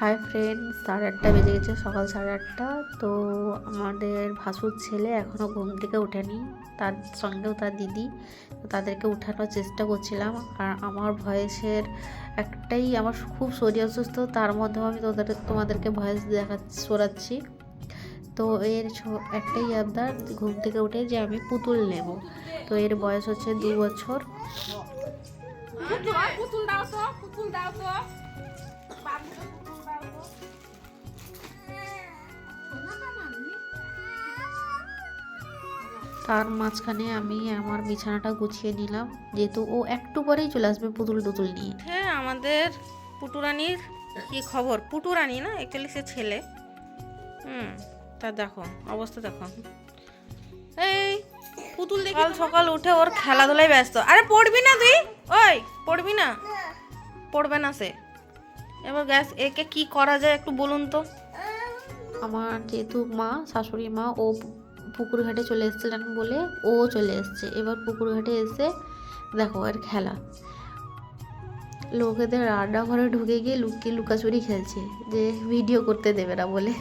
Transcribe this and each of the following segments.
Hi friend সাড়ে আটটা বেজে গেছে, সকাল সাড়ে আটটা। তো আমাদের ভাসুর ছেলে এখনও ঘুম থেকে ওঠেনি। তার সঙ্গেও তার দিদি। তাদেরকে উঠানোর চেষ্টা করছিলাম। আর আমার ভয়েসের একটাই আমার খুব শরীর অসুস্থ, তার মধ্যেও আমি তোদের, তোমাদেরকে ভয়েস দেখা, শোনাচ্ছি। তো এর একটাই আবদার ঘুম থেকে উঠে যে আমি পুতুল নেব। তো এর বয়স হচ্ছে দু বছর। পুতুল দাও তো, পুতুল দাও তো। তার মাঝখানে আমি আমার বিছানাটা গুছিয়ে নিলাম যেহেতু ও একটু পরেই চলে আসবে পুতুল টুতুল নিয়ে। হ্যাঁ আমাদের পুটুরানির কি খবর? পুটুরানি না অ্যাকচুয়ালি সে ছেলে। হুম তা দেখো অবস্থা দেখো। এই পুতুল দেখি সকাল সকাল উঠে ওর খেলাধুলায় ব্যস্ত। আরে পড়বি না তুই? ওই পড়বি না? পড়বে না সে। এবার গ্যাস একে কি করা যায় একটু বলুন তো? আমার যেহেতু মা শাশুড়ি মা ও পুকুর ঘাটে চলে এসেছিলেন বলে ও চলে এসছে। এবার পুকুর ঘাটে এসে দেখো এর খেলা। লোকেদের রান্নাঘরে ঢুকে গিয়ে লুকিয়ে লুকাচুরি খেলছে যে ভিডিও করতে দেবে না বলে।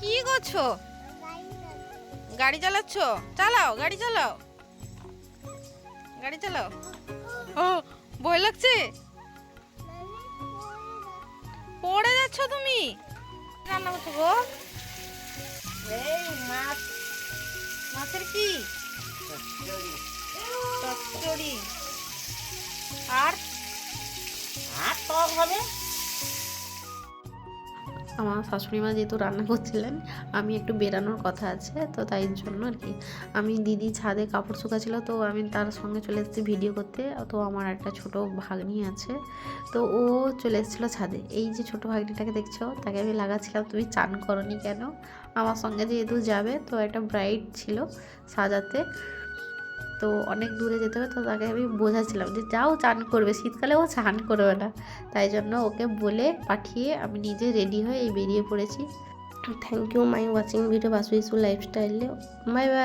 কি করছ? গাড়ি চালাচ্ছ? চালাও গাড়ি চালাও। গাড়ি চালাও। ও ভয় লাগছে? যাচ্ছ তুমি? রান্না করছ গো। এই মাছ মাছের কি? চচ্চড়ি। আর? আর টক হবে? আমার শাশুড়ি মা যেহেতু রান্না করছিলেন, আমি একটু বেরানোর কথা আছে, তো তাই জন্য আর কি। আমি দিদি ছাদে কাপড় শুকাচ্ছিল, তো আমি তার সঙ্গে চলে এসেছি ভিডিও করতে, তো আমার একটা ছোট ভাগ্নি আছে, তো ও চলে এসেছিল ছাদে। এই যে ছোট ভাগ্নিটাকে দেখছ, তাকে আমি লাগাচ্ছিলাম, তুমি চান করনি কেন? আমার সঙ্গে যেহেতু যাবে, তো একটা ব্রাইড ছিল সাজাতে। তো অনেক দূরে যেতে হবে, তো তাকে আমি বোঝাচ্ছিলাম যে যাও চান করবে, শীতকালে ও চান করবে না। তাই জন্য ওকে বলে পাঠিয়ে আমি নিজে রেডি হয়ে বেরিয়ে পড়েছি। Thank you my watching video Basu ইসু লাইফস্টাইলে বাই বাই